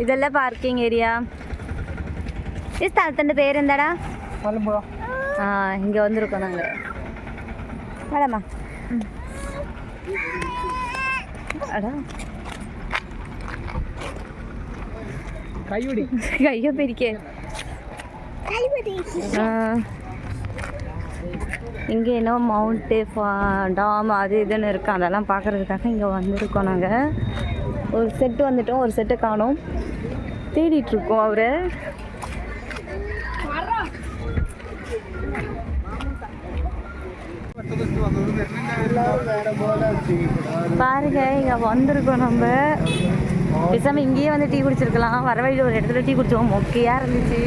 ഇതല്ല parking area ഈ സ്ഥലത്തിൻ്റെ പേരെന്താടാ മലമ്പുഴ ആ ഇങ്ങ വന്നിരിക്കും ഞങ്ങൾ വേണമ്മ അടാ കൈയൊടി കയ്യൊപ്പിരിക്കേ இங்கே என்ன மவுண்ட்டு டேம் அது இதுன்னு இருக்குது அதெல்லாம் பார்க்குறதுக்காக இங்கே வந்திருக்கோம் நாங்கள் ஒரு செட்டு வந்துட்டோம். ஒரு செட்டை காணோம். தேடிட்டு இருக்கோம் அவரை. பாருங்க இங்கே வந்திருக்கோம் நம்ம. பேசாம இங்கேயே வந்து டீ குடிச்சிருக்கலாம். வர வழியில் ஒரு இடத்துல டீ குடிச்சோம் மொக்கையாக இருந்துச்சு.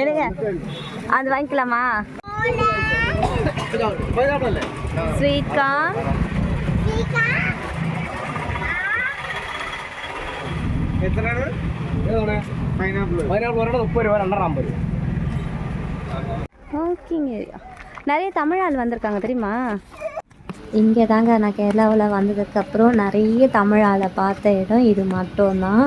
என்னங்க? அது வாங்கிக்கலாமா? ஸ்வீட் கார்ன் എത്രയാണ് പൈനാപ്പിൾ പൈനാപ്പിൾ ഒരെണ്ണം മുപ്പത് രൂപ രണ്ടെണ്ണം അമ്പത് ஓகேங்க நிறைய தமிழ் ஆள் வந்திருக்காங்க தெரியுமா இங்கே தாங்க நான் கேரளாவில் வந்ததுக்கப்புறம் நிறைய தமிழ் ஆளை பார்த்த இடம் இது மட்டும்தான்.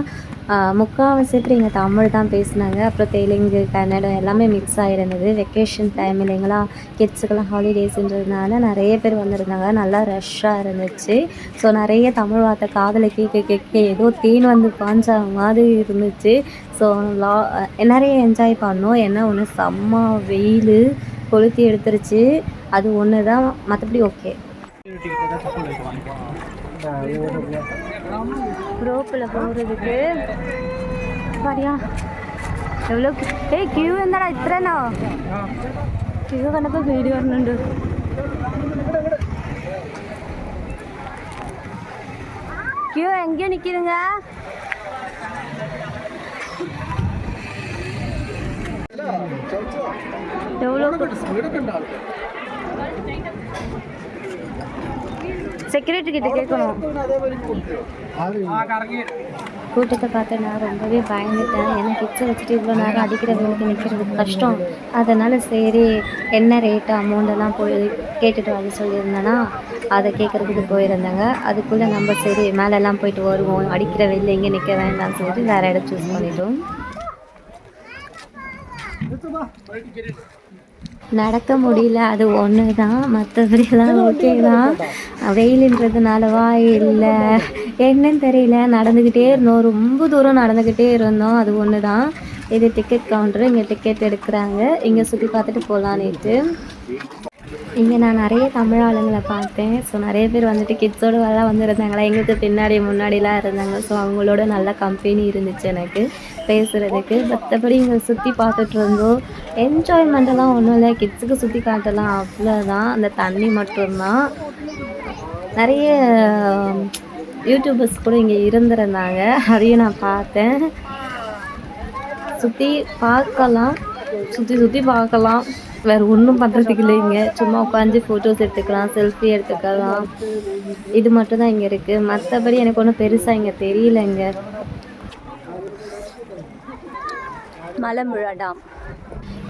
முக்கால்வாசி பேர் இங்கே தமிழ் தான் பேசினாங்க. அப்புறம் தெலுங்கு கன்னடம் எல்லாமே மிக்ஸ் ஆகிருந்தது வெக்கேஷன் டைம் இல்லைங்களா? கிட்ஸுக்கெல்லாம் ஹாலிடேஸ்ன்றதுனால நிறைய பேர் வந்திருந்தாங்க. நல்லா ரஷ்ஷாக இருந்துச்சு. ஸோ நிறைய தமிழ் வார்த்தை காதில் கேட்க கேட்க ஏதோ தேன் வந்து பாஞ்ச மாதிரி இருந்துச்சு. ஸோ லா நிறைய என்ஜாய் பண்ணோம். என்ன ஒன்று செம்ம வெயில் கொளுத்தி எடுத்துருச்சு. அது ஒன்று தான் மற்றபடி ஓகே ரோப்பில் போகிறதுக்கு பாரியா എവ്വളോ ഏ ക്യൂ എന്താടാ ഇത്രനോ ക്യൂ കണ്ടപ്പോ പേടി പറഞ്ഞുണ്ട് ക്യൂ എങ്കേ നിക്കിരുങ്ക എവ്വളോ செக்யூரிட்டி கிட்ட கேட்கணும். கூட்டத்தை பார்த்து நான் ரொம்பவே பயந்துட்டேன். ஏன்னா கிட்ஸை வச்சுட்டு இவ்வளோ நேரம் அடிக்கிறவங்களுக்கு நிற்கிறது கஷ்டம். அதனால் சரி என்ன ரேட்டு அமௌண்ட்டெல்லாம் போய் கேட்டுட்டு வர சொல்லியிருந்தேன்னா அதை கேட்குறதுக்கு போயிருந்தாங்க. அதுக்குள்ளே நம்ம சரி மேலெல்லாம் போயிட்டு வருவோம். அடிக்கிற வெளியில் எங்கே நிற்க வேண்டாம்னு சொல்லிட்டு வேறு இடம் சூஸ் பண்ணிட்டோம். நடக்க முடியல அது ஒன்று தான் மற்றபடிலாம் ஓகே தான். வெயிலுன்றதுனாலவா இல்லை. என்னன்னு தெரியல. நடந்துக்கிட்டே இருந்தோம். ரொம்ப தூரம் நடந்துக்கிட்டே இருந்தோம். அது ஒன்று தான் இது டிக்கெட் கவுண்டரு இங்கே டிக்கெட் எடுக்கிறாங்க. இங்கே சுற்றி பார்த்துட்டு போகலான்னுட்டு இங்கே நான் நிறைய தமிழ் ஆளுங்களை பார்த்தேன். ஸோ நிறைய பேர் வந்துட்டு கிட்ஸோடு வரலாம் வந்துருந்தாங்களா எங்களுக்கு பின்னாடி முன்னாடிலாம் இருந்தாங்க. ஸோ அவங்களோட நல்ல கம்பெனி இருந்துச்சு எனக்கு பேசுகிறதுக்கு மற்றபடி இங்கே சுற்றி பார்த்துட்டு இருந்தோம். என்ஜாய்மெண்ட்டெல்லாம் ஒன்றும் இல்லை. கிட்ஸுக்கு சுற்றி காட்டலாம். அவ்வளோதான் அந்த தண்ணி மட்டும்தான். நிறைய யூடியூபர்ஸ் கூட இங்கே இருந்திருந்தாங்க. அதையும் நான் பார்த்தேன். சுற்றி பார்க்கலாம். சுற்றி சுற்றி பார்க்கலாம். வேறு ஒன்றும் பண்ணுறதுக்கு இல்லைங்க. சும்மா உட்காந்து ஃபோட்டோஸ் எடுத்துக்கலாம் செல்ஃபி எடுத்துக்கலாம். இது மட்டும் தான் இங்கே இருக்குது மற்றபடி எனக்கு ஒன்றும் பெருசாக இங்கே தெரியலைங்க. மலம்புழா டாம்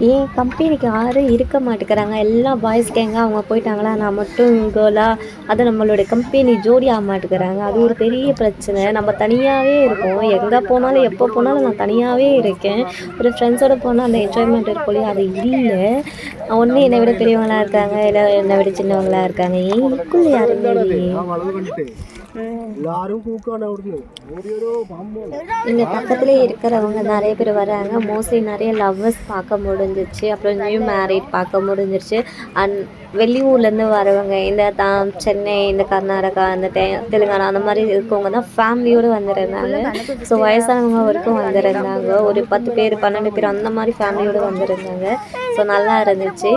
ஏன் கம்பெனிக்கு யாரும் இருக்க மாட்டேங்கிறாங்க. எல்லாம் பாய்ஸ் கேங்க அவங்க போயிட்டாங்களா? நான் மட்டும் கேர்ளாக அது நம்மளோட கம்பெனி ஜோடி ஆக மாட்டேங்கிறாங்க. அது ஒரு பெரிய பிரச்சனை. நம்ம தனியாகவே இருக்கோம். எங்கே போனாலும் எப்போ போனாலும் நான் தனியாகவே இருக்கேன். ஒரு ஃப்ரெண்ட்ஸோடு போனால் அந்த என்ஜாய்மெண்ட் இருக்கும் இல்லையா அது இல்லை. ஒன்று என்னை விட பெரியவங்களாக இருக்காங்க. இல்லை என்னை விட சின்னவங்களா இருக்காங்க. ஏன் இருக்குள்ள யாருமே இல்லையே. எல்லாரும் கூக்கான இங்கே பக்கத்துலேயே இருக்கிறவங்க நிறைய பேர் வராங்க. மோஸ்ட்லி நிறைய லவ்வர்ஸ் பார்க்க முடிஞ்சிச்சு. அப்புறம் நியூ மேரிட் பார்க்க முடிஞ்சிருச்சு. அண்ட் வெளியூர்லேருந்து வரவங்க இந்த தான் சென்னை இந்த கர்நாடகா இந்த தே தெலுங்கானா அந்த மாதிரி இருக்கவங்க தான் ஃபேமிலியோடு வந்திருந்தாங்க. ஸோ வயசானவங்க வரைக்கும் வந்திருந்தாங்க. ஒரு பத்து பேர் பன்னெண்டு பேர் அந்த மாதிரி ஃபேமிலியோடு வந்திருந்தாங்க. ஸோ நல்லா இருந்துச்சு.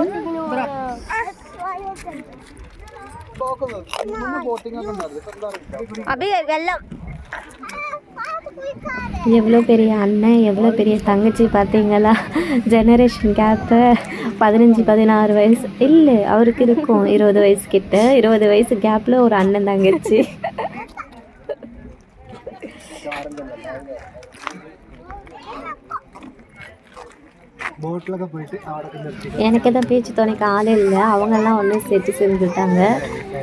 அப்படியே வெள்ளம் எவ்வளோ பெரிய அண்ணன் எவ்வளோ பெரிய தங்கச்சி பார்த்தீங்களா? ஜெனரேஷன் கேப்பு பதினஞ்சு பதினாறு வயசு. இல்லை அவருக்கு இருக்கும் இருபது வயசு கிட்ட. இருபது வயசு கேப்பில் ஒரு அண்ணன் தங்கச்சி. ബോട്ടിലൊക്കെ പോയിട്ട് അവിടെ നിർത്തി எனக்கு தான் பேச்சு துணைக்கு ஆள் இல்லை அவங்கெல்லாம் ஒன்றும் செட்டு செஞ்சுட்டாங்க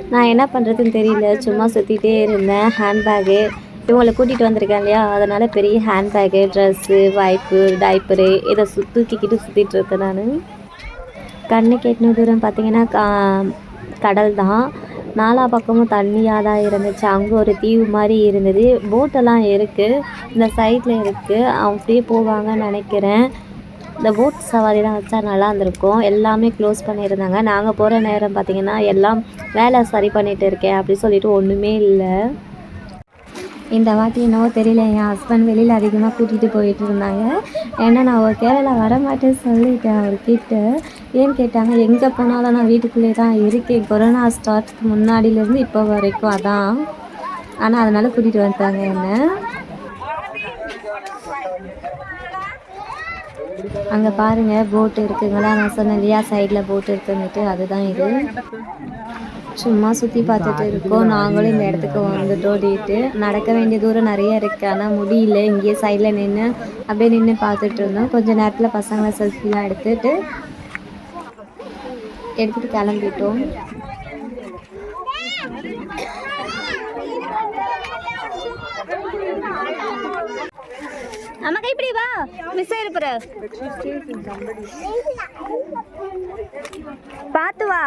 நான் என்ன பண்ணுறதுன்னு தெரியல சும்மா சுற்றிட்டே இருந்தேன் ஹேண்ட்பேகு இவங்களை கூட்டிகிட்டு வந்திருக்கேன் இல்லையா அதனால் பெரிய ஹேண்ட்பேகு ட்ரெஸ்ஸு வைப்பு டைப்பரு இதை சு தூக்கிக்கிட்டு சுற்றிட்டு இருக்கேன் நான் கண்ணு கெட்டின தூரம் பார்த்தீங்கன்னா கா கடல் தான் நாலா பக்கமும் தண்ணியாக தான் இருந்துச்சு அங்கே ஒரு தீவு மாதிரி இருந்தது போட்டெல்லாம் இருக்குது இந்த சைடில் இருக்குது அப்படியே போவாங்கன்னு நினைக்கிறேன் இந்த போட் சவாரிலாம் வச்சா நல்லா இருந்திருக்கும். எல்லாமே க்ளோஸ் பண்ணியிருந்தாங்க. நாங்கள் போகிற நேரம் பார்த்தீங்கன்னா எல்லாம் வேலை சரி பண்ணிகிட்டு இருக்கேன் அப்படி சொல்லிட்டு ஒன்றுமே இல்லை. இந்த வாட்டி என்னவோ தெரியல என் ஹஸ்பண்ட் வெளியில் அதிகமாக கூட்டிகிட்டு போயிட்டு இருந்தாங்க. ஏன்னா நான் ஒரு கேரளா வர மாட்டேன்னு சொல்லிட்டேன் அவர்கிட்ட. ஏன்னு கேட்டாங்க எங்கே போனாலும் நான் வீட்டுக்குள்ளே தான் இருக்கேன். கொரோனா ஸ்டார்ட்க்கு முன்னாடியிலேருந்து இப்போ வரைக்கும் அதான். ஆனால் அதனால் கூட்டிகிட்டு வந்துட்டாங்க என்னை. அங்கே பாருங்க போட் இருக்குங்களா நான் சொன்னேன் இல்லையா? சைடில் போட் இருக்குன்னுட்டு. அதுதான் இது. சும்மா சுற்றி பார்த்துட்டு இருக்கோம். நாங்களும் இந்த இடத்துக்கு வந்துட்டோம் டேட்டு நடக்க வேண்டிய தூரம் நிறைய இருக்குது ஆனால் முடியல. இங்கேயே சைடில் நின்று அப்படியே நின்று பார்த்துட்டு இருந்தோம். கொஞ்சம் நேரத்தில் பசங்களை செல்ஃபிலாம் எடுத்துகிட்டு எடுத்துகிட்டு கிளம்பிட்டோம். அம்மா கைப்பிடி வா. மிஸ் ஆயிருப்புற பார்த்து வா.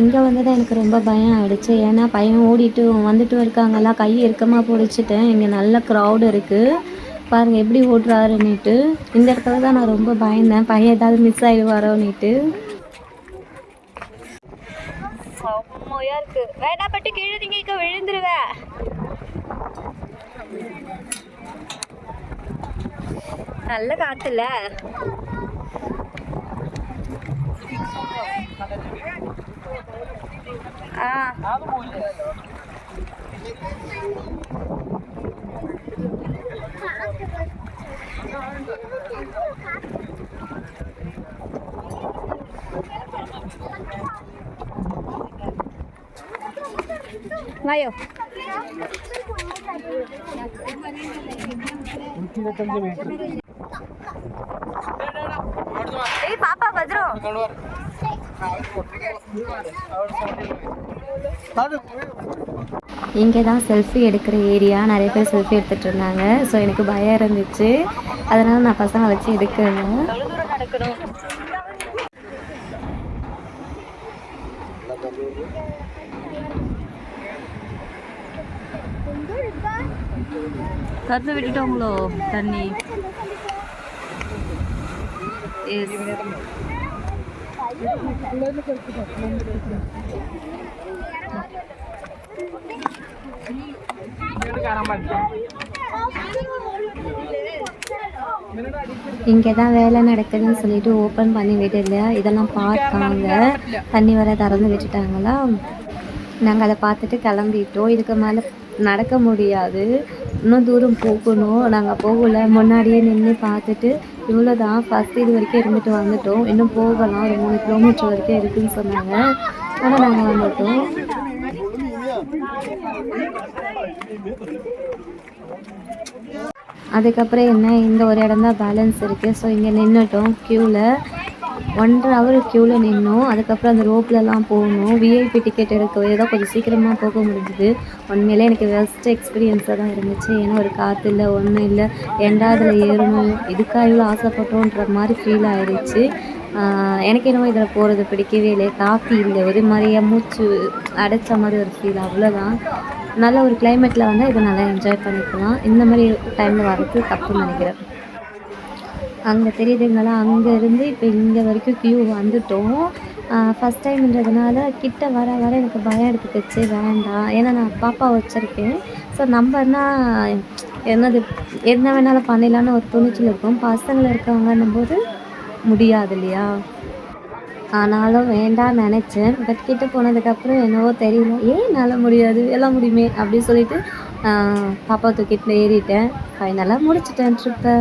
இங்கே வந்தது எனக்கு ரொம்ப பயம் ஆயிடுச்சு. ஏன்னா பையன் ஓடிட்டு வந்துட்டு இருக்காங்களா கை இறுக்கமாக பிடிச்சிட்டேன். இங்கே நல்ல க்ரௌடு இருக்குது பாருங்கள் எப்படி ஓடுறாருன்னுட்டு. இந்த இடத்துல தான் நான் ரொம்ப பயந்தேன். பையன் ஏதாவது மிஸ் ஆகிடுவாரோன்னுட்டு செம்மையாக இருக்குது வேண்டாப்பட்டு கீழே திங்க விழுந்துருவேன் நல்ல காத்துல ஆ വായോ ഇരുപത്തഞ്ച് മീറ്റർ ഭദ്രോ இங்கே தான் செல்ஃபி எடுக்கிற ஏரியா நிறைய பேர் செல்ஃபி எடுத்துகிட்டு இருந்தாங்க ஸோ எனக்கு பயம் இருந்துச்சு அதனால் நான் பசங்களை வச்சு எடுக்கல திறந்து விட்டுட்டோங்களோ தண்ணி எஸ் இங்கே தான் வேலை நடக்குதுன்னு சொல்லிட்டு ஓப்பன் பண்ணி விடல. இதெல்லாம் பார்த்தாங்க தண்ணி வர திறந்து விட்டுட்டாங்களா? நாங்கள் அதை பார்த்துட்டு கிளம்பிட்டோம். இதுக்கு மேலே நடக்க முடியாது. இன்னும் தூரம் போகணும். நாங்கள் போகல. முன்னாடியே நின்று பார்த்துட்டு இவ்வளோ தான் ஃபஸ்ட் இது வரைக்கும் இருந்துட்டு வந்துட்டோம். இன்னும் போகலாம். ஒரு மூணு கிலோமீட்டர் வரைக்கும் இருக்குன்னு சொன்னாங்க. ஆனால் நாங்கள் வந்துட்டோம். அதுக்கப்புறம் என்ன? இந்த ஒரு இடம் தான் பேலன்ஸ் இருக்குது ஸோ இங்கே நின்றுட்டோம் க்யூவில் ஒன்றரை ஹவர் க்யூவில் நின்னோம். அதுக்கப்புறம் அந்த ரோப்லலாம் போகணும் விஐபி டிக்கெட் எடுக்கவே தான் கொஞ்சம் சீக்கிரமாக போக முடிஞ்சுது. உண்மையிலே எனக்கு பெஸ்ட் எக்ஸ்பீரியன்ஸாக தான் இருந்துச்சு. ஏன்னா ஒரு காற்று இல்லை ஒன்றும் இல்லை. ஏன்டா அதில் ஏறணும்? இதுக்காக இவ்வளோ ஆசைப்பட்டோன்ற மாதிரி ஃபீல் ஆயிடுச்சு. எனக்கு என்னமோ இதில் போகிறது பிடிக்கவே இல்லை காற்று இல்லை ஒரு மாதிரியே மூச்சு அடைச்ச மாதிரி ஒரு ஃபீல் அவ்வளோதான் நல்ல ஒரு கிளைமேட்டில் வந்தால் இதை நல்லா என்ஜாய் பண்ணிக்கலாம். இந்த மாதிரி டைமில் வரது தப்புன்னு நினைக்கிறேன். அங்கே தெரியுதுங்களா? அங்கே இருந்து இப்போ இங்கே வரைக்கும் க்யூ வந்துட்டோம். ஃபஸ்ட் டைம்ன்றதுனால கிட்ட வர வர எனக்கு பயம் எடுத்துக்கிச்சு. வேண்டாம். ஏன்னா நான் பாப்பா வச்சுருக்கேன். ஸோ நம்பர்னா என்னது என்ன வேணாலும் பண்ணிடலான்னு ஒரு துணிச்சல் இருக்கும். பசங்களை இருக்கவங்கன்னும் போது முடியாது இல்லையா? ஆனாலும் வேண்டாம் நினச்சேன். பட் கிட்ட போனதுக்கப்புறம் என்னவோ தெரியல. ஏன் என்னால் முடியாது? எல்லாம் முடியுமே அப்படின்னு சொல்லிட்டு பாப்பா தூக்கிட்டு ஏறிட்டேன். ஃபைனலாக முடிச்சிட்டேன் ட்ரிப்பை